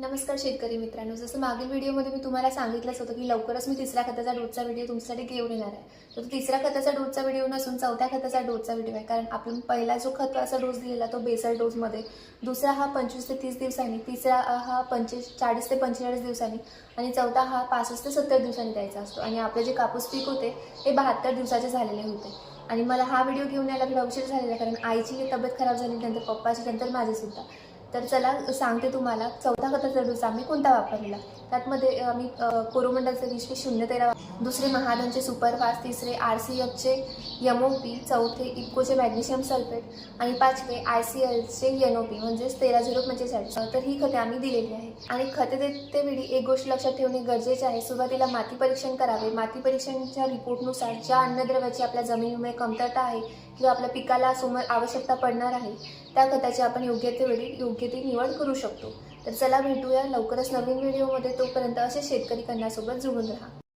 नमस्कार शेतकरी मित्रांनो. जसं मागील व्हिडिओमध्ये मी तुम्हाला सांगितलंच होतं की लवकरच मी तिसऱ्या खताचा डोसचा व्हिडिओ तुमच्यासाठी घेऊन येणार आहे. तर तो तिसऱ्या खताचा डोसचा व्हिडिओ नसून चौथ्या खताचा डोसचा व्हिडिओ आहे. कारण आपण पहिला जो खताचा डोस दिलेला तो बेसल डोसमध्ये दुसरा हा पंचवीस ते तीस दिवसांनी तिसरा हा पंचवीस चाळीस ते पंचेचाळीस दिवसांनी आणि चौथा हा पासष्ट ते सत्तर दिवसांनी द्यायचा असतो. आणि आपले जे कापूस पीक होते ते बहात्तर दिवसाचे झालेले होते. आणि मला हा व्हिडिओ घेऊन यायला थोडा उशीर झालेला कारण आईची तब्येत खराब झाली नंतर पप्पाची नंतर माझीसुद्धा तर चला सांगते तुम्हाला चौथा खताचा डोस आम्ही कोणता वापरला? त्यातमध्ये आम्ही कोरोमंडलचे विश्व शून्य तेरा दुसरे महादनचे सुपरफास्ट तिसरे आर सी एफचे एम ओ पी चौथे इफकोचे मॅग्नेशियम सल्फेट आणि पाचवे आय सी एलचे एन ओ पी म्हणजेच तेरा झिरो पंचेचाळीस. तर ही खते आम्ही दिलेली आहे आणि खते देते वेळी एक गोष्ट लक्षात ठेवणे गरजेचे आहे. सुरुवातीला माती परीक्षण करावे. माती परीक्षणच्या रिपोर्टनुसार ज्या अन्नद्रव्याची आपल्या जमिनीमुळे कमतरता आहे किंवा आपल्या पिकाला समोर आवश्यकता पडणार आहे त्या खताची आपण योग्य ते वेळी योग्य ती निवड करू शकतो. तर चला भेटूया लवकरच नवीन व्हिडिओमध्ये तोपर्यंत असे शेतकरी कन्यासोबत जुळून राहा.